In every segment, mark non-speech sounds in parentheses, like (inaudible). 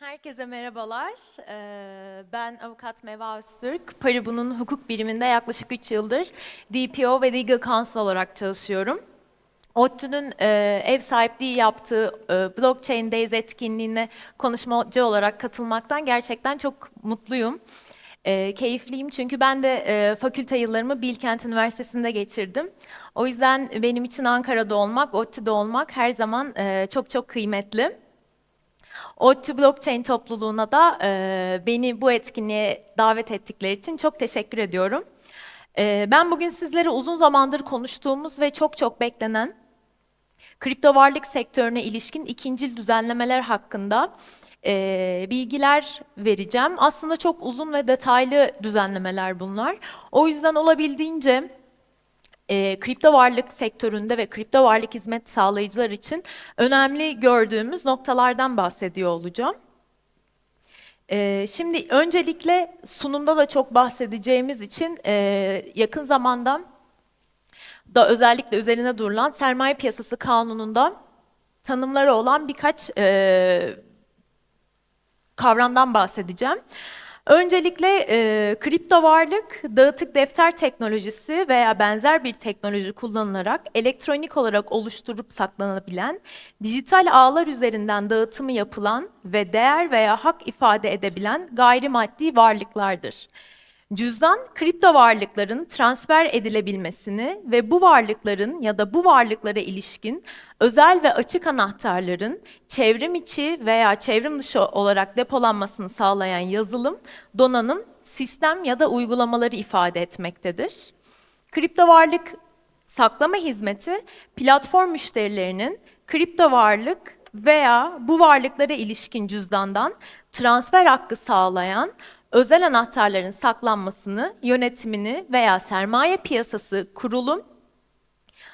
Herkese merhabalar. Ee, Ben avukat Meva Öztürk. Paribu'nun hukuk biriminde yaklaşık 3 yıldır DPO ve Legal Counsel olarak çalışıyorum. ODTÜ'nün e, ev sahipliği yaptığı e, Blockchain Days etkinliğine konuşmacı olarak katılmaktan gerçekten çok mutluyum. E, keyifliyim çünkü ben de e, fakülte yıllarımı Bilkent Üniversitesi'nde geçirdim. O yüzden benim için Ankara'da olmak, ODTÜ'de olmak her zaman e, çok çok kıymetli. ODTÜ Blockchain topluluğuna da e, beni bu etkinliğe davet ettikleri için çok teşekkür ediyorum. E, ben bugün sizlere uzun zamandır konuştuğumuz ve çok çok beklenen kripto varlık sektörüne ilişkin ikincil düzenlemeler hakkında e, bilgiler vereceğim. Aslında çok uzun ve detaylı düzenlemeler bunlar. O yüzden olabildiğince e, kripto varlık sektöründe ve kripto varlık hizmet sağlayıcılar için önemli gördüğümüz noktalardan bahsediyor olacağım. E, şimdi öncelikle sunumda da çok bahsedeceğimiz için e, yakın zamanda da özellikle üzerine durulan sermaye piyasası kanununda tanımları olan birkaç e, kavramdan bahsedeceğim. Öncelikle e, kripto varlık, dağıtık defter teknolojisi veya benzer bir teknoloji kullanılarak elektronik olarak oluşturup saklanabilen, dijital ağlar üzerinden dağıtımı yapılan ve değer veya hak ifade edebilen gayrimaddi varlıklardır. Cüzdan, kripto varlıkların transfer edilebilmesini ve bu varlıkların ya da bu varlıklara ilişkin özel ve açık anahtarların çevrim içi veya çevrim dışı olarak depolanmasını sağlayan yazılım, donanım, sistem ya da uygulamaları ifade etmektedir. Kripto varlık saklama hizmeti platform müşterilerinin kripto varlık veya bu varlıklara ilişkin cüzdandan transfer hakkı sağlayan özel anahtarların saklanmasını, yönetimini veya sermaye piyasası kurulum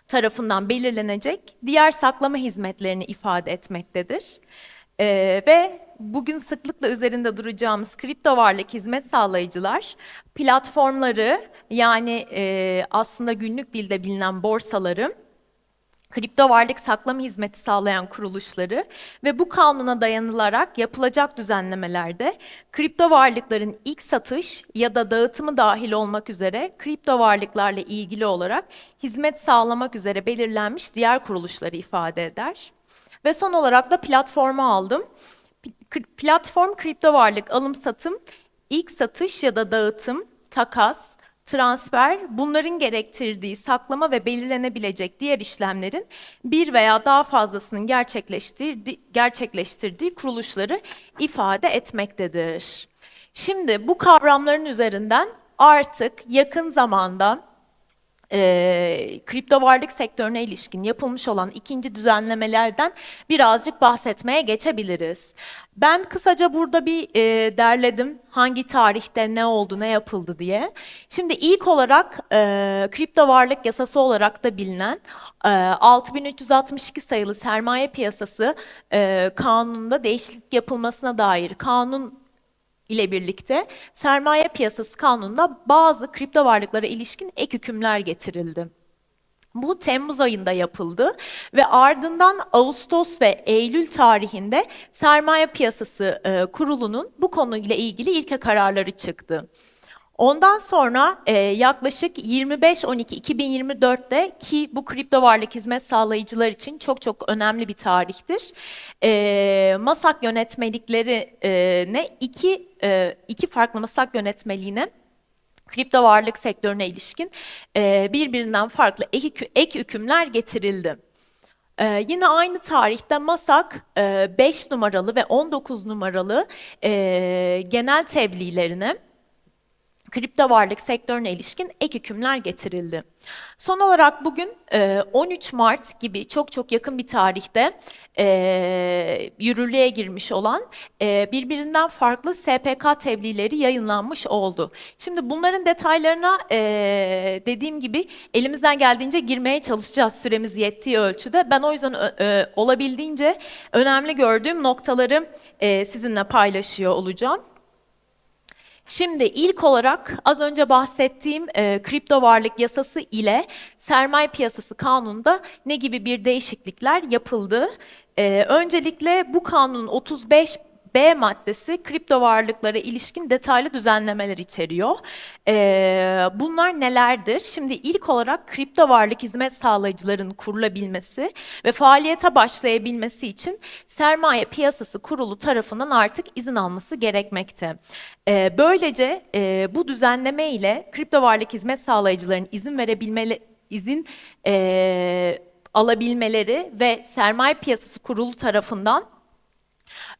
tarafından belirlenecek diğer saklama hizmetlerini ifade etmektedir. Ee, ve bugün sıklıkla üzerinde duracağımız kripto varlık hizmet sağlayıcılar platformları yani e, aslında günlük dilde bilinen borsaları kripto varlık saklama hizmeti sağlayan kuruluşları ve bu kanuna dayanılarak yapılacak düzenlemelerde kripto varlıkların ilk satış ya da dağıtımı dahil olmak üzere kripto varlıklarla ilgili olarak hizmet sağlamak üzere belirlenmiş diğer kuruluşları ifade eder. Ve son olarak da platformu aldım. Platform kripto varlık alım satım, ilk satış ya da dağıtım, takas, transfer, bunların gerektirdiği saklama ve belirlenebilecek diğer işlemlerin bir veya daha fazlasının gerçekleştirdiği, gerçekleştirdiği kuruluşları ifade etmektedir. Şimdi bu kavramların üzerinden artık yakın zamanda e, kripto varlık sektörüne ilişkin yapılmış olan ikinci düzenlemelerden birazcık bahsetmeye geçebiliriz. Ben kısaca burada bir e, derledim hangi tarihte ne oldu, ne yapıldı diye. Şimdi ilk olarak e, kripto varlık yasası olarak da bilinen e, 6362 sayılı sermaye piyasası e, kanununda değişiklik yapılmasına dair kanun ile birlikte sermaye piyasası kanununda bazı kripto varlıklara ilişkin ek hükümler getirildi. Bu Temmuz ayında yapıldı ve ardından Ağustos ve Eylül tarihinde Sermaye Piyasası e, Kurulu'nun bu konuyla ilgili ilke kararları çıktı. Ondan sonra e, yaklaşık 25-12-2024'te ki bu kripto varlık hizmet sağlayıcılar için çok çok önemli bir tarihtir. E, MASAK yönetmelikleri e, ne iki e, iki farklı MASAK yönetmeliğine kripto varlık sektörüne ilişkin e, birbirinden farklı ek, ek hükümler getirildi. Ee, yine aynı tarihte MASAK e, 5 numaralı ve 19 numaralı e, genel tebliğlerine kripto varlık sektörüne ilişkin ek hükümler getirildi. Son olarak bugün 13 e, Mart gibi çok çok yakın bir tarihte e, yürürlüğe girmiş olan e, birbirinden farklı SPK tebliğleri yayınlanmış oldu. Şimdi bunların detaylarına dediğim gibi elimizden geldiğince girmeye çalışacağız süremiz yettiği ölçüde. Ben o yüzden olabildiğince önemli gördüğüm noktaları sizinle paylaşıyor olacağım. Şimdi ilk olarak az önce bahsettiğim e, kripto varlık yasası ile sermaye piyasası kanununda ne gibi bir değişiklikler yapıldı? E, öncelikle bu kanunun 35 B maddesi kripto varlıklara ilişkin detaylı düzenlemeler içeriyor. Ee, bunlar nelerdir? Şimdi ilk olarak kripto varlık hizmet sağlayıcıların kurulabilmesi ve faaliyete başlayabilmesi için sermaye piyasası kurulu tarafından artık izin alması gerekmekte. Ee, böylece e, bu düzenleme ile kripto varlık hizmet sağlayıcıların izin verebilmeli izin e, alabilmeleri ve sermaye piyasası kurulu tarafından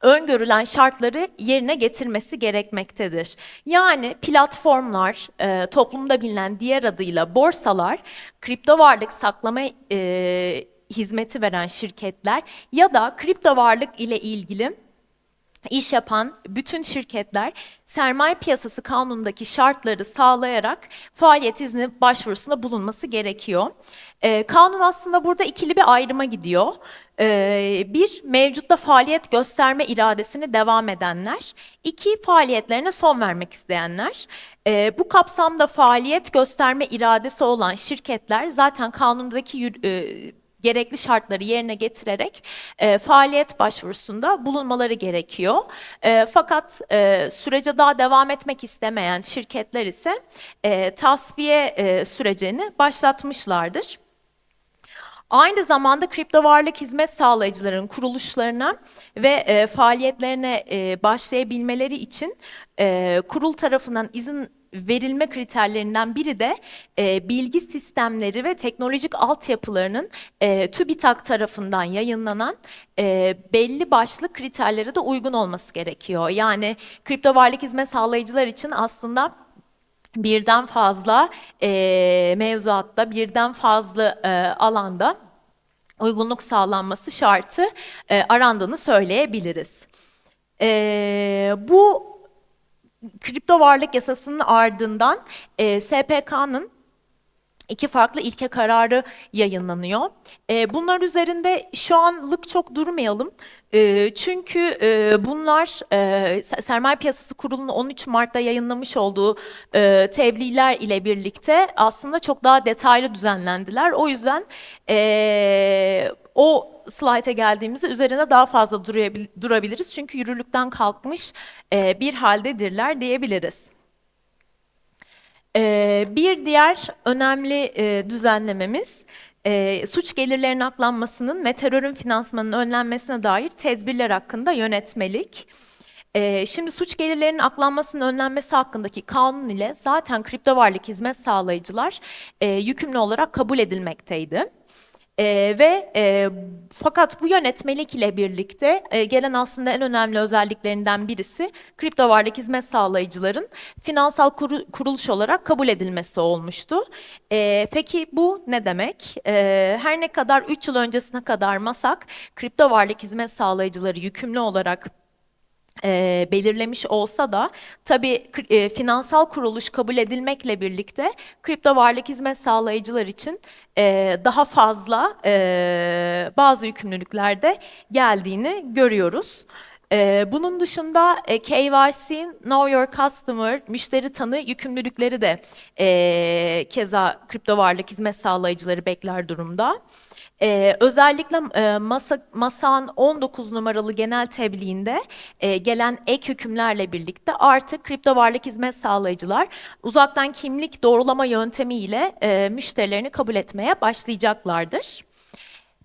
öngörülen şartları yerine getirmesi gerekmektedir. Yani platformlar, e, toplumda bilinen diğer adıyla borsalar, kripto varlık saklama e, hizmeti veren şirketler ya da kripto varlık ile ilgili iş yapan bütün şirketler sermaye piyasası kanunundaki şartları sağlayarak faaliyet izni başvurusunda bulunması gerekiyor. Ee, kanun aslında burada ikili bir ayrıma gidiyor. Ee, bir, mevcutta faaliyet gösterme iradesini devam edenler. iki faaliyetlerine son vermek isteyenler. Ee, bu kapsamda faaliyet gösterme iradesi olan şirketler zaten kanundaki e, gerekli şartları yerine getirerek e, faaliyet başvurusunda bulunmaları gerekiyor. E, fakat e, sürece daha devam etmek istemeyen şirketler ise e, tasfiye e, sürecini başlatmışlardır. Aynı zamanda kripto varlık hizmet sağlayıcıların kuruluşlarına ve e, faaliyetlerine e, başlayabilmeleri için e, kurul tarafından izin verilme kriterlerinden biri de e, bilgi sistemleri ve teknolojik altyapılarının e, TÜBİTAK tarafından yayınlanan e, belli başlı kriterlere de uygun olması gerekiyor. Yani kripto varlık hizmet sağlayıcılar için aslında birden fazla e, mevzuatta, birden fazla e, alanda uygunluk sağlanması şartı e, arandığını söyleyebiliriz. E, bu kripto varlık yasasının ardından e, SPK'nın iki farklı ilke kararı yayınlanıyor. E, bunlar üzerinde şu anlık çok durmayalım. E, çünkü e, bunlar e, Sermaye Piyasası Kurulu'nun 13 Mart'ta yayınlamış olduğu e, tebliğler ile birlikte aslında çok daha detaylı düzenlendiler. O yüzden e, o slayta geldiğimizde üzerine daha fazla durabiliriz. Çünkü yürürlükten kalkmış e, bir haldedirler diyebiliriz. E, bir diğer önemli e, düzenlememiz e, suç gelirlerinin aklanmasının ve terörün finansmanının önlenmesine dair tedbirler hakkında yönetmelik. E, şimdi suç gelirlerinin aklanmasının önlenmesi hakkındaki kanun ile zaten kripto varlık hizmet sağlayıcılar e, yükümlü olarak kabul edilmekteydi. E, ve e, fakat bu yönetmelik ile birlikte e, gelen aslında en önemli özelliklerinden birisi kripto varlık hizmet sağlayıcıların finansal kuru, kuruluş olarak kabul edilmesi olmuştu. E, peki bu ne demek? E, her ne kadar 3 yıl öncesine kadar masak kripto varlık hizmet sağlayıcıları yükümlü olarak e, belirlemiş olsa da tabii e, finansal kuruluş kabul edilmekle birlikte kripto varlık hizmet sağlayıcılar için e, daha fazla e, bazı yükümlülüklerde geldiğini görüyoruz. E, bunun dışında e, KYC, Know Your Customer, müşteri tanı yükümlülükleri de e, keza kripto varlık hizmet sağlayıcıları bekler durumda. Ee, özellikle e, masa, MASA'nın 19 numaralı genel tebliğinde e, gelen ek hükümlerle birlikte artık kripto varlık hizmet sağlayıcılar uzaktan kimlik doğrulama yöntemiyle e, müşterilerini kabul etmeye başlayacaklardır.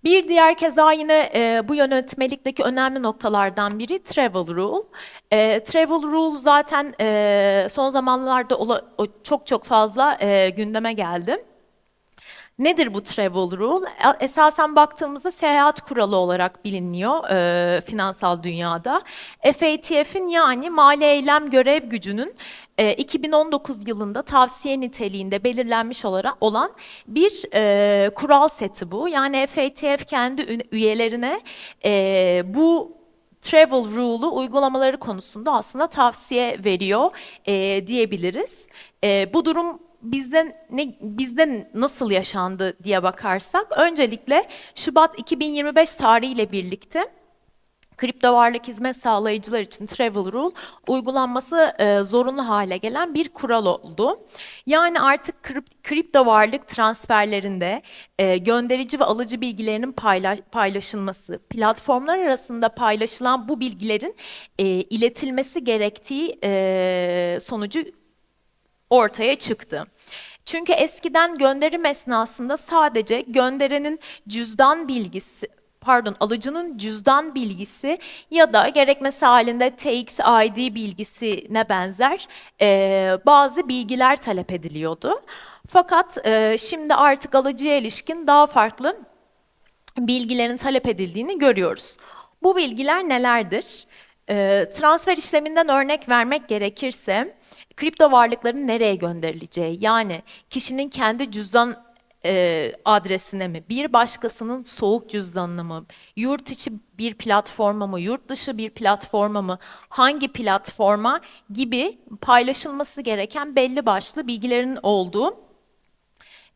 Bir diğer keza yine e, bu yönetmelikteki önemli noktalardan biri travel rule. E, travel rule zaten e, son zamanlarda ola, çok çok fazla e, gündeme geldi. Nedir bu travel rule? E, esasen baktığımızda seyahat kuralı olarak biliniyor e, finansal dünyada. FATF'in yani mali eylem görev gücünün e, 2019 yılında tavsiye niteliğinde belirlenmiş olarak olan bir e, kural seti bu. Yani FATF kendi üyelerine e, bu travel rule'u uygulamaları konusunda aslında tavsiye veriyor e, diyebiliriz. E, bu durum bizde ne bizde nasıl yaşandı diye bakarsak öncelikle Şubat 2025 tarihiyle birlikte kripto varlık hizmet sağlayıcılar için Travel Rule uygulanması e, zorunlu hale gelen bir kural oldu. Yani artık krip- kripto varlık transferlerinde e, gönderici ve alıcı bilgilerinin paylaş- paylaşılması, platformlar arasında paylaşılan bu bilgilerin e, iletilmesi gerektiği e, sonucu ortaya çıktı. Çünkü eskiden gönderim esnasında sadece gönderenin cüzdan bilgisi, pardon alıcının cüzdan bilgisi ya da gerekmesi halinde TXID bilgisine benzer e, bazı bilgiler talep ediliyordu. Fakat e, şimdi artık alıcıya ilişkin daha farklı bilgilerin talep edildiğini görüyoruz. Bu bilgiler nelerdir? Ee, transfer işleminden örnek vermek gerekirse kripto varlıkların nereye gönderileceği? Yani kişinin kendi cüzdan e, adresine mi, bir başkasının soğuk cüzdanına mı, yurt içi bir platforma mı, yurt dışı bir platforma mı, hangi platforma? Gibi paylaşılması gereken belli başlı bilgilerin olduğu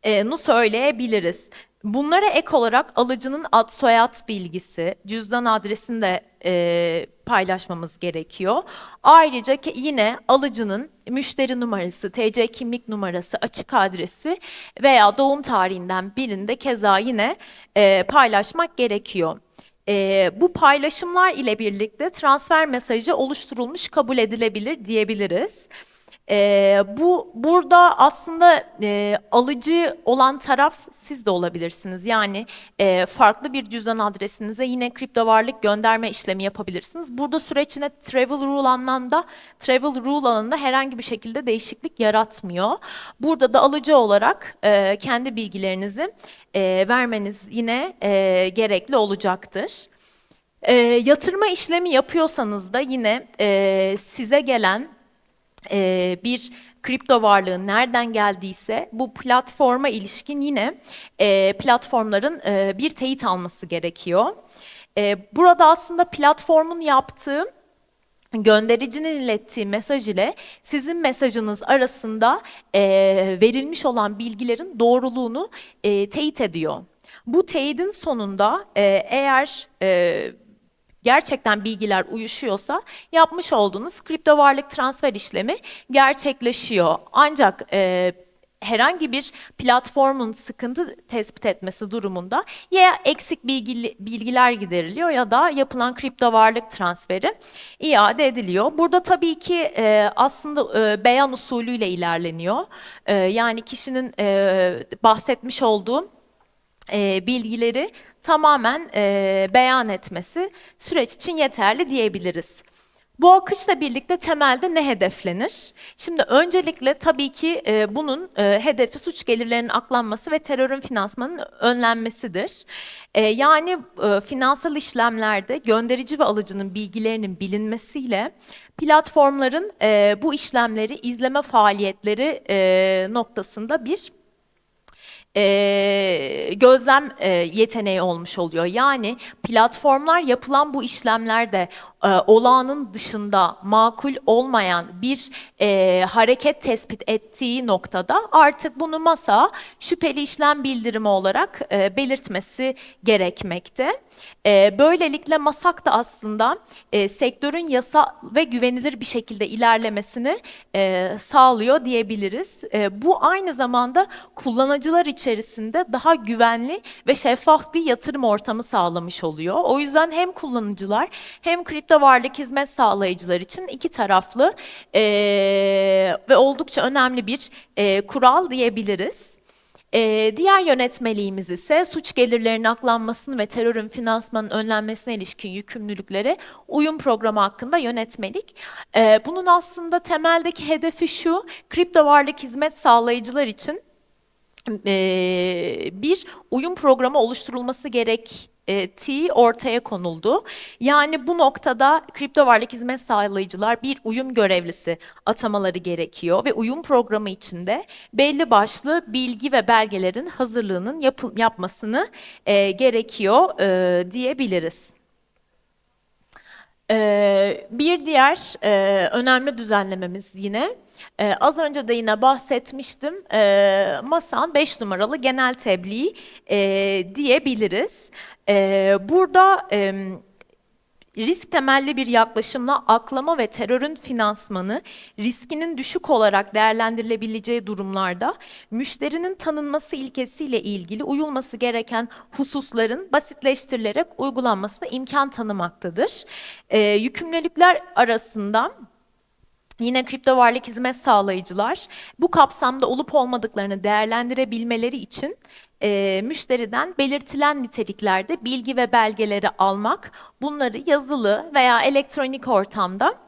e, nu söyleyebiliriz. Bunlara ek olarak alıcının ad soyad bilgisi, cüzdan adresini de e, paylaşmamız gerekiyor. Ayrıca ki yine alıcının müşteri numarası, TC kimlik numarası, açık adresi veya doğum tarihinden birinde keza yine e, paylaşmak gerekiyor. E, bu paylaşımlar ile birlikte transfer mesajı oluşturulmuş kabul edilebilir diyebiliriz. Ee, bu burada aslında e, alıcı olan taraf siz de olabilirsiniz. Yani e, farklı bir cüzdan adresinize yine kripto varlık gönderme işlemi yapabilirsiniz. Burada süreç yine Travel Rule anlamda Travel Rule alanında herhangi bir şekilde değişiklik yaratmıyor. Burada da alıcı olarak e, kendi bilgilerinizi e, vermeniz yine e, gerekli olacaktır. E, yatırma işlemi yapıyorsanız da yine e, size gelen e, bir kripto varlığın nereden geldiyse bu platforma ilişkin yine e, platformların e, bir teyit alması gerekiyor. E, burada aslında platformun yaptığı göndericinin ilettiği mesaj ile sizin mesajınız arasında e, verilmiş olan bilgilerin doğruluğunu e, teyit ediyor. Bu teyidin sonunda e, eğer e, gerçekten bilgiler uyuşuyorsa yapmış olduğunuz kripto varlık transfer işlemi gerçekleşiyor. Ancak e, herhangi bir platformun sıkıntı tespit etmesi durumunda ya eksik bilgi, bilgiler gideriliyor ya da yapılan kripto varlık transferi iade ediliyor. Burada tabii ki e, aslında e, beyan usulüyle ilerleniyor. E, yani kişinin e, bahsetmiş olduğu e, bilgileri tamamen e, beyan etmesi süreç için yeterli diyebiliriz. Bu akışla birlikte temelde ne hedeflenir? Şimdi öncelikle tabii ki e, bunun e, hedefi suç gelirlerinin aklanması ve terörün finansmanının önlenmesidir. E, yani e, finansal işlemlerde gönderici ve alıcının bilgilerinin bilinmesiyle platformların e, bu işlemleri izleme faaliyetleri e, noktasında bir e, gözlem e, yeteneği olmuş oluyor. Yani platformlar yapılan bu işlemlerde e, olağanın dışında makul olmayan bir e, hareket tespit ettiği noktada artık bunu masa şüpheli işlem bildirimi olarak e, belirtmesi gerekmekte. E, böylelikle masak da aslında e, sektörün yasa ve güvenilir bir şekilde ilerlemesini e, sağlıyor diyebiliriz. E, bu aynı zamanda kullanıcılar içerisinde daha güvenli ve şeffaf bir yatırım ortamı sağlamış oluyor. O yüzden hem kullanıcılar hem kripto varlık hizmet sağlayıcılar için iki taraflı e, ve oldukça önemli bir e, kural diyebiliriz. Diğer yönetmeliğimiz ise suç gelirlerinin aklanmasını ve terörün finansmanın önlenmesine ilişkin yükümlülüklere uyum programı hakkında yönetmelik. Bunun aslında temeldeki hedefi şu, kripto varlık hizmet sağlayıcılar için e, bir uyum programı oluşturulması gerek ettiği ortaya konuldu. Yani bu noktada kripto varlık hizmet sağlayıcılar bir uyum görevlisi atamaları gerekiyor ve uyum programı içinde belli başlı bilgi ve belgelerin hazırlığının yapı, yapmasını e, gerekiyor e, diyebiliriz. Ee, bir diğer e, önemli düzenlememiz yine e, az önce de yine bahsetmiştim e, MASAN 5 numaralı genel tebliğ e, diyebiliriz. E, burada e, risk temelli bir yaklaşımla aklama ve terörün finansmanı riskinin düşük olarak değerlendirilebileceği durumlarda müşterinin tanınması ilkesiyle ilgili uyulması gereken hususların basitleştirilerek uygulanmasına imkan tanımaktadır. Ee, yükümlülükler arasında Yine kripto varlık hizmet sağlayıcılar bu kapsamda olup olmadıklarını değerlendirebilmeleri için e, müşteriden belirtilen niteliklerde bilgi ve belgeleri almak, bunları yazılı veya elektronik ortamda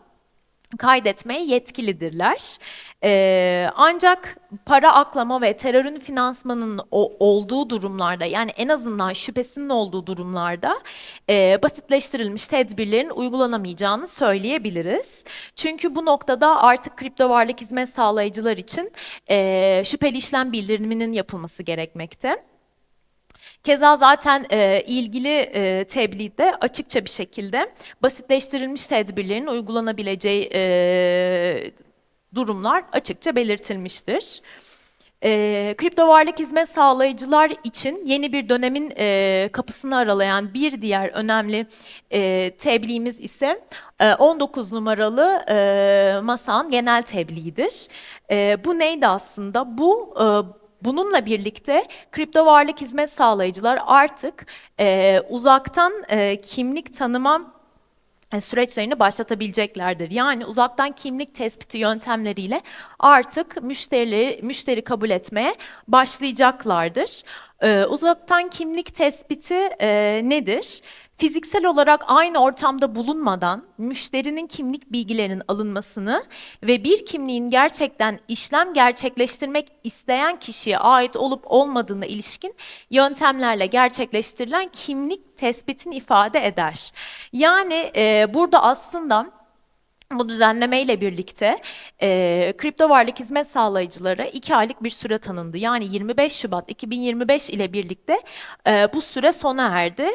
kaydetmeye yetkilidirler. Ee, ancak para aklama ve terörün finansmanının o, olduğu durumlarda yani en azından şüphesinin olduğu durumlarda e, basitleştirilmiş tedbirlerin uygulanamayacağını söyleyebiliriz. Çünkü bu noktada artık kripto varlık hizmet sağlayıcılar için e, şüpheli işlem bildiriminin yapılması gerekmekte. Keza zaten e, ilgili e, tebliğde açıkça bir şekilde basitleştirilmiş tedbirlerin uygulanabileceği e, durumlar açıkça belirtilmiştir. E, kripto varlık hizmet sağlayıcılar için yeni bir dönemin e, kapısını aralayan bir diğer önemli e, tebliğimiz ise e, 19 numaralı e, MASA'nın genel tebliğidir. E, bu neydi aslında? Bu e, Bununla birlikte kripto varlık hizmet sağlayıcılar artık e, uzaktan e, kimlik tanıma e, süreçlerini başlatabileceklerdir. Yani uzaktan kimlik tespiti yöntemleriyle artık müşterileri müşteri kabul etmeye başlayacaklardır. Ee, uzaktan kimlik tespiti e, nedir? Fiziksel olarak aynı ortamda bulunmadan müşterinin kimlik bilgilerinin alınmasını ve bir kimliğin gerçekten işlem gerçekleştirmek isteyen kişiye ait olup olmadığına ilişkin yöntemlerle gerçekleştirilen kimlik tespitini ifade eder. Yani e, burada aslında bu düzenlemeyle birlikte e, kripto varlık hizmet sağlayıcılara iki aylık bir süre tanındı. Yani 25 Şubat 2025 ile birlikte e, bu süre sona erdi.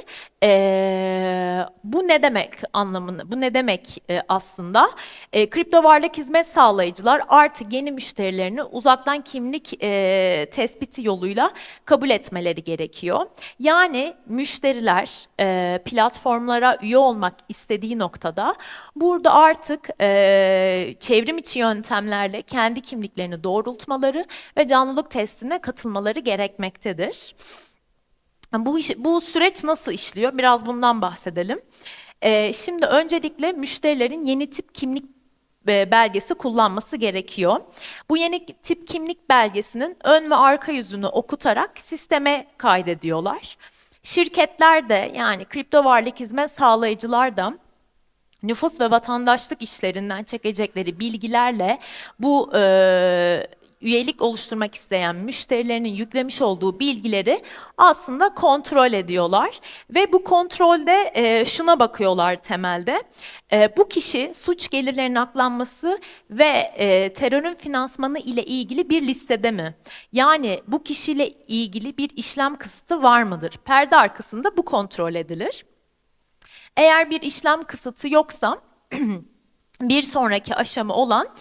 E, bu ne demek anlamını, bu ne demek e, aslında? E, kripto varlık hizmet sağlayıcılar artık yeni müşterilerini uzaktan kimlik e, tespiti yoluyla kabul etmeleri gerekiyor. Yani müşteriler e, platformlara üye olmak istediği noktada burada artık e, çevrim içi yöntemlerle kendi kimliklerini doğrultmaları ve canlılık testine katılmaları gerekmektedir. Bu, iş, bu süreç nasıl işliyor? Biraz bundan bahsedelim. Ee, şimdi öncelikle müşterilerin yeni tip kimlik e, belgesi kullanması gerekiyor. Bu yeni tip kimlik belgesinin ön ve arka yüzünü okutarak sisteme kaydediyorlar. Şirketler de yani kripto varlık hizmet sağlayıcılar da nüfus ve vatandaşlık işlerinden çekecekleri bilgilerle bu e, üyelik oluşturmak isteyen müşterilerinin yüklemiş olduğu bilgileri aslında kontrol ediyorlar ve bu kontrolde e, şuna bakıyorlar temelde. E, bu kişi suç gelirlerinin aklanması ve e, terörün finansmanı ile ilgili bir listede mi? Yani bu kişiyle ilgili bir işlem kısıtı var mıdır? Perde arkasında bu kontrol edilir. Eğer bir işlem kısıtı yoksa (clears throat) bir sonraki aşama olan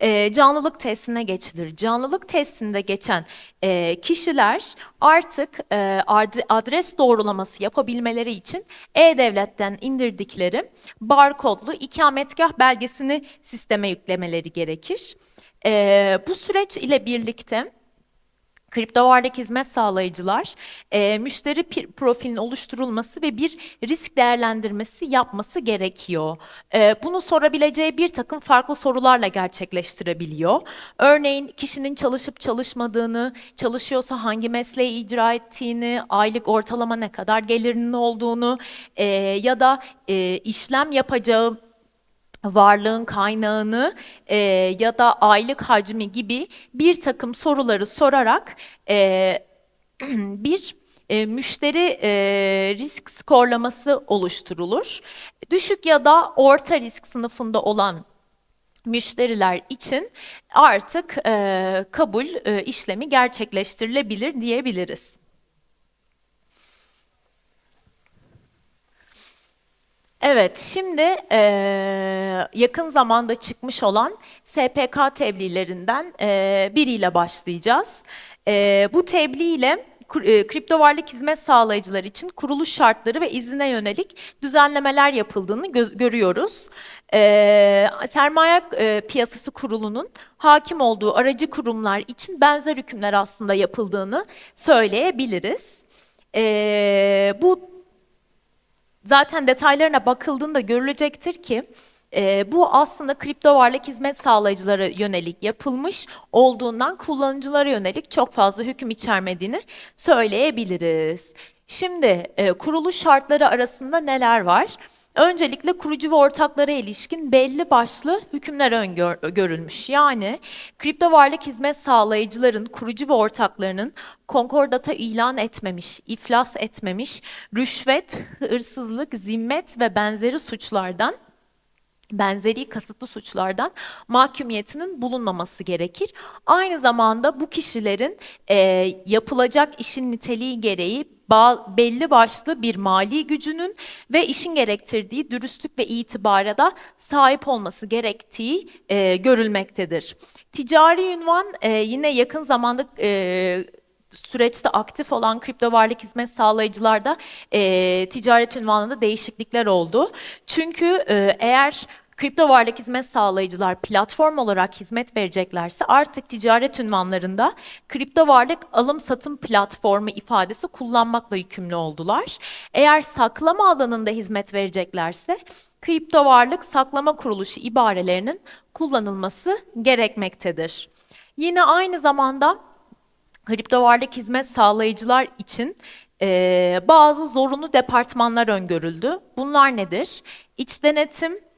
e, canlılık testine geçilir. Canlılık testinde geçen e, kişiler artık e, adres doğrulaması yapabilmeleri için E-Devlet'ten indirdikleri barkodlu ikametgah belgesini sisteme yüklemeleri gerekir. E, bu süreç ile birlikte Kripto varlık hizmet sağlayıcılar e, müşteri profilinin oluşturulması ve bir risk değerlendirmesi yapması gerekiyor. E, bunu sorabileceği bir takım farklı sorularla gerçekleştirebiliyor. Örneğin kişinin çalışıp çalışmadığını, çalışıyorsa hangi mesleği icra ettiğini, aylık ortalama ne kadar gelirinin olduğunu e, ya da e, işlem yapacağı varlığın kaynağını e, ya da aylık hacmi gibi bir takım soruları sorarak e, (clears throat) bir e, müşteri e, risk skorlaması oluşturulur. Düşük ya da orta risk sınıfında olan müşteriler için artık e, kabul e, işlemi gerçekleştirilebilir diyebiliriz. Evet, şimdi e, yakın zamanda çıkmış olan SPK tebliğlerinden e, biriyle başlayacağız. E, bu tebliğ ile kripto varlık hizmet sağlayıcılar için kuruluş şartları ve izine yönelik düzenlemeler yapıldığını gö- görüyoruz. Ee, sermaye e, piyasası kurulunun hakim olduğu aracı kurumlar için benzer hükümler aslında yapıldığını söyleyebiliriz. Ee, bu zaten detaylarına bakıldığında görülecektir ki e, bu aslında kripto varlık hizmet sağlayıcılara yönelik yapılmış olduğundan kullanıcılara yönelik çok fazla hüküm içermediğini söyleyebiliriz. Şimdi e, kuruluş şartları arasında neler var? Öncelikle kurucu ve ortaklara ilişkin belli başlı hükümler öngörülmüş. Yani kripto varlık hizmet sağlayıcıların kurucu ve ortaklarının konkordata ilan etmemiş, iflas etmemiş, rüşvet, hırsızlık, zimmet ve benzeri suçlardan benzeri kasıtlı suçlardan mahkumiyetinin bulunmaması gerekir. Aynı zamanda bu kişilerin e, yapılacak işin niteliği gereği belli başlı bir mali gücünün ve işin gerektirdiği dürüstlük ve itibara da sahip olması gerektiği e, görülmektedir. Ticari ünvan e, yine yakın zamanda e, süreçte aktif olan kripto varlık hizmet sağlayıcılarda e, ticaret ünvanında değişiklikler oldu. Çünkü e, eğer kripto varlık hizmet sağlayıcılar platform olarak hizmet vereceklerse artık ticaret ünvanlarında kripto varlık alım satım platformu ifadesi kullanmakla yükümlü oldular. Eğer saklama alanında hizmet vereceklerse kripto varlık saklama kuruluşu ibarelerinin kullanılması gerekmektedir. Yine aynı zamanda kripto varlık hizmet sağlayıcılar için e, bazı zorunlu departmanlar öngörüldü. Bunlar nedir? İç denetim,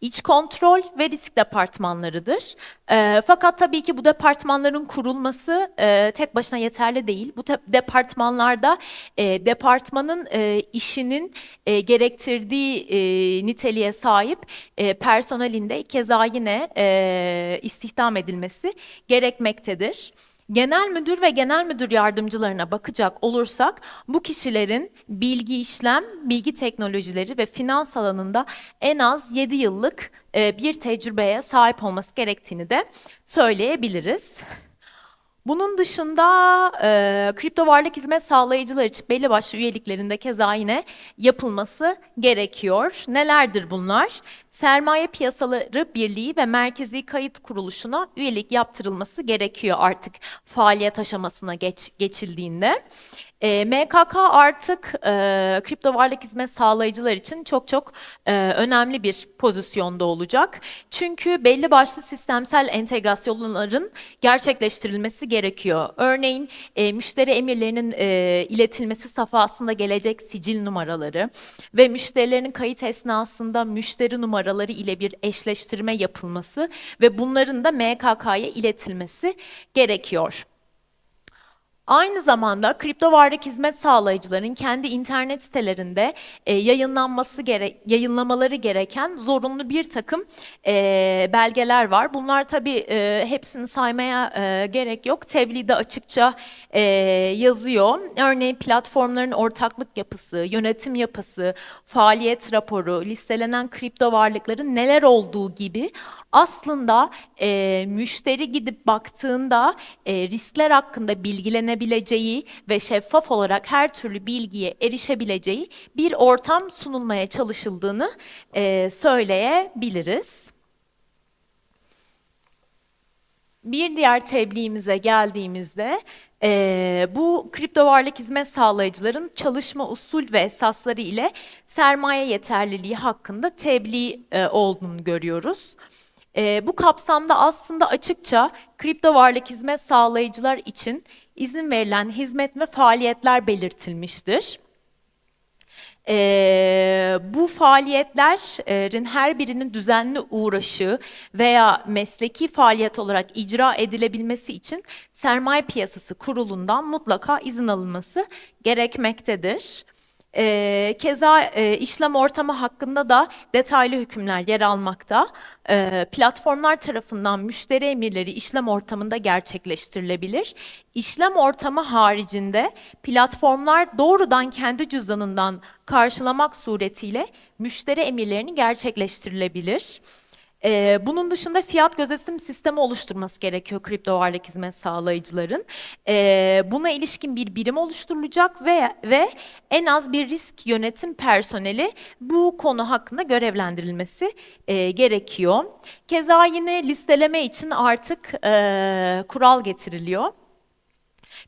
iç kontrol ve risk departmanlarıdır. E, fakat tabii ki bu departmanların kurulması e, tek başına yeterli değil. Bu departmanlarda e, departmanın e, işinin e, gerektirdiği e, niteliğe sahip e, personelinde keza yine e, istihdam edilmesi gerekmektedir. Genel müdür ve genel müdür yardımcılarına bakacak olursak bu kişilerin bilgi işlem, bilgi teknolojileri ve finans alanında en az 7 yıllık e, bir tecrübeye sahip olması gerektiğini de söyleyebiliriz. Bunun dışında e, kripto varlık hizmet sağlayıcılar için belli başlı üyeliklerinde keza yine yapılması gerekiyor. Nelerdir bunlar? Sermaye Piyasaları Birliği ve Merkezi Kayıt Kuruluşu'na üyelik yaptırılması gerekiyor artık faaliyet aşamasına geç, geçildiğinde. E, MKK artık e, kripto varlık hizmet sağlayıcılar için çok çok e, önemli bir pozisyonda olacak. Çünkü belli başlı sistemsel entegrasyonların gerçekleştirilmesi gerekiyor. Örneğin e, müşteri emirlerinin e, iletilmesi safhasında gelecek sicil numaraları ve müşterilerin kayıt esnasında müşteri numaraları ile bir eşleştirme yapılması ve bunların da MKK'ya iletilmesi gerekiyor. Aynı zamanda kripto varlık hizmet sağlayıcıların kendi internet sitelerinde e, yayınlanması gere yayınlamaları gereken zorunlu bir takım e, belgeler var. Bunlar tabii e, hepsini saymaya e, gerek yok. Tebliğde açıkça e, yazıyor. Örneğin platformların ortaklık yapısı, yönetim yapısı, faaliyet raporu, listelenen kripto varlıkların neler olduğu gibi aslında e, müşteri gidip baktığında e, riskler hakkında bilgilenebileceği ve şeffaf olarak her türlü bilgiye erişebileceği bir ortam sunulmaya çalışıldığını e, söyleyebiliriz. Bir diğer tebliğimize geldiğimizde e, bu kripto varlık hizmet sağlayıcıların çalışma usul ve esasları ile sermaye yeterliliği hakkında tebliğ e, olduğunu görüyoruz. E, bu kapsamda aslında açıkça kripto varlık hizmet sağlayıcılar için izin verilen hizmet ve faaliyetler belirtilmiştir. E, bu faaliyetlerin her birinin düzenli uğraşı veya mesleki faaliyet olarak icra edilebilmesi için sermaye piyasası kurulundan mutlaka izin alınması gerekmektedir. E, keza e, işlem ortamı hakkında da detaylı hükümler yer almakta. E, platformlar tarafından müşteri emirleri işlem ortamında gerçekleştirilebilir. İşlem ortamı haricinde platformlar doğrudan kendi cüzdanından karşılamak suretiyle müşteri emirlerini gerçekleştirilebilir. Ee, bunun dışında fiyat gözetim sistemi oluşturması gerekiyor kripto varlık hizmet sağlayıcıların. Ee, buna ilişkin bir birim oluşturulacak ve ve en az bir risk yönetim personeli bu konu hakkında görevlendirilmesi e, gerekiyor. Keza yine listeleme için artık e, kural getiriliyor.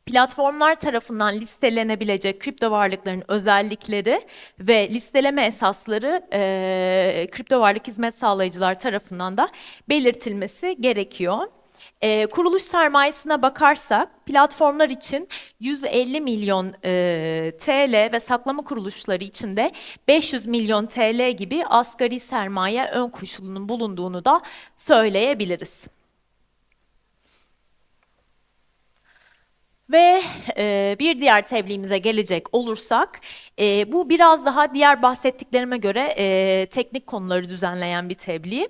Platformlar tarafından listelenebilecek kripto varlıkların özellikleri ve listeleme esasları e, kripto varlık hizmet sağlayıcılar tarafından da belirtilmesi gerekiyor. E, kuruluş sermayesine bakarsak platformlar için 150 milyon e, TL ve saklama kuruluşları için de 500 milyon TL gibi asgari sermaye ön koşulunun bulunduğunu da söyleyebiliriz. Ve e, bir diğer tebliğimize gelecek olursak, e, bu biraz daha diğer bahsettiklerime göre e, teknik konuları düzenleyen bir tebliğ.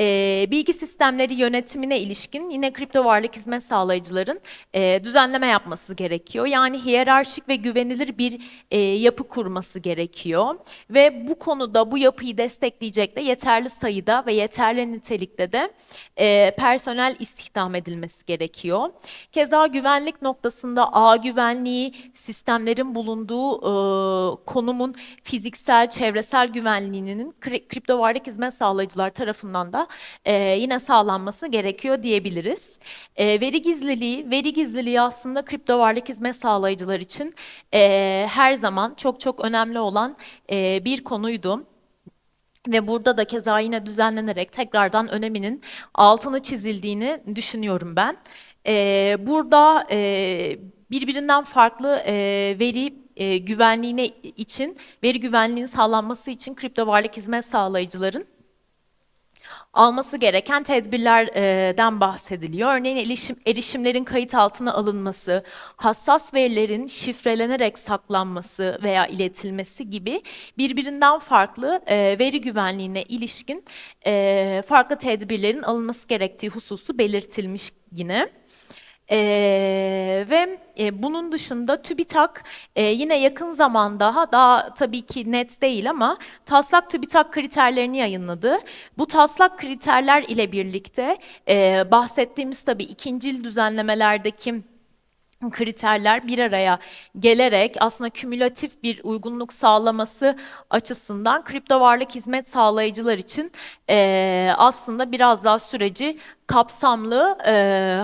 E, bilgi sistemleri yönetimine ilişkin yine kripto varlık hizmet sağlayıcıların e, düzenleme yapması gerekiyor. Yani hiyerarşik ve güvenilir bir e, yapı kurması gerekiyor. Ve bu konuda bu yapıyı destekleyecek de yeterli sayıda ve yeterli nitelikte de e, personel istihdam edilmesi gerekiyor. Keza güvenlik noktasında ağ güvenliği, sistemlerin bulunduğu e, konumun fiziksel, çevresel güvenliğinin kri- kripto varlık hizmet sağlayıcılar tarafından da e, yine sağlanması gerekiyor diyebiliriz. E, veri gizliliği, veri gizliliği aslında kripto varlık hizmet sağlayıcılar için e, her zaman çok çok önemli olan e, bir konuydu. Ve burada da keza yine düzenlenerek tekrardan öneminin altını çizildiğini düşünüyorum ben. Ee, burada e, birbirinden farklı e, veri e, güvenliğine için, veri güvenliğinin sağlanması için kripto varlık hizmet sağlayıcıların alması gereken tedbirlerden bahsediliyor. Örneğin erişim, erişimlerin kayıt altına alınması, hassas verilerin şifrelenerek saklanması veya iletilmesi gibi birbirinden farklı e, veri güvenliğine ilişkin e, farklı tedbirlerin alınması gerektiği hususu belirtilmiş yine. Ee, ve e, bunun dışında TÜBİTAK e, yine yakın zamanda daha tabii ki net değil ama taslak TÜBİTAK kriterlerini yayınladı. Bu taslak kriterler ile birlikte e, bahsettiğimiz tabii ikincil düzenlemelerdeki kriterler bir araya gelerek aslında kümülatif bir uygunluk sağlaması açısından kripto varlık hizmet sağlayıcılar için e, aslında biraz daha süreci kapsamlı e,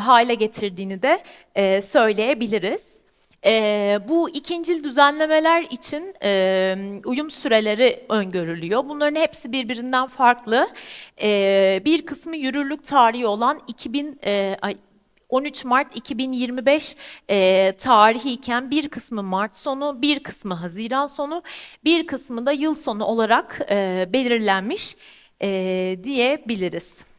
hale getirdiğini de e, söyleyebiliriz. E, bu ikincil düzenlemeler için e, uyum süreleri öngörülüyor. Bunların hepsi birbirinden farklı. E, bir kısmı yürürlük tarihi olan 2000 e, 13 Mart 2025 e, tarihi iken bir kısmı Mart sonu, bir kısmı Haziran sonu, bir kısmı da yıl sonu olarak e, belirlenmiş e, diyebiliriz.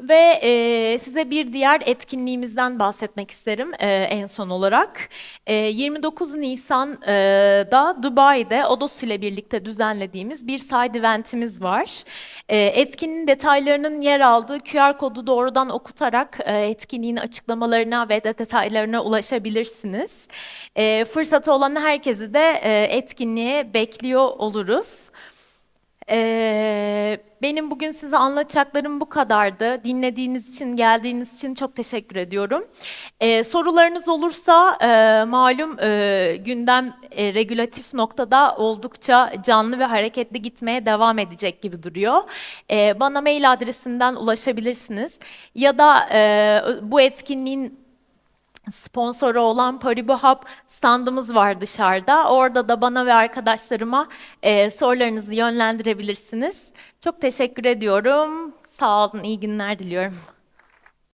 Ve e, size bir diğer etkinliğimizden bahsetmek isterim e, en son olarak. E, 29 Nisan'da Dubai'de Odos ile birlikte düzenlediğimiz bir side eventimiz var. E, etkinliğin detaylarının yer aldığı QR kodu doğrudan okutarak e, etkinliğin açıklamalarına ve de detaylarına ulaşabilirsiniz. E, fırsatı olan herkesi de e, etkinliğe bekliyor oluruz. Ee, benim bugün size anlatacaklarım bu kadardı. Dinlediğiniz için, geldiğiniz için çok teşekkür ediyorum. Ee, sorularınız olursa e, malum e, gündem e, regülatif noktada oldukça canlı ve hareketli gitmeye devam edecek gibi duruyor. E, bana mail adresinden ulaşabilirsiniz. Ya da e, bu etkinliğin sponsoru olan Paribu Hub standımız var dışarıda. Orada da bana ve arkadaşlarıma e, sorularınızı yönlendirebilirsiniz. Çok teşekkür ediyorum. Sağ olun, iyi günler diliyorum.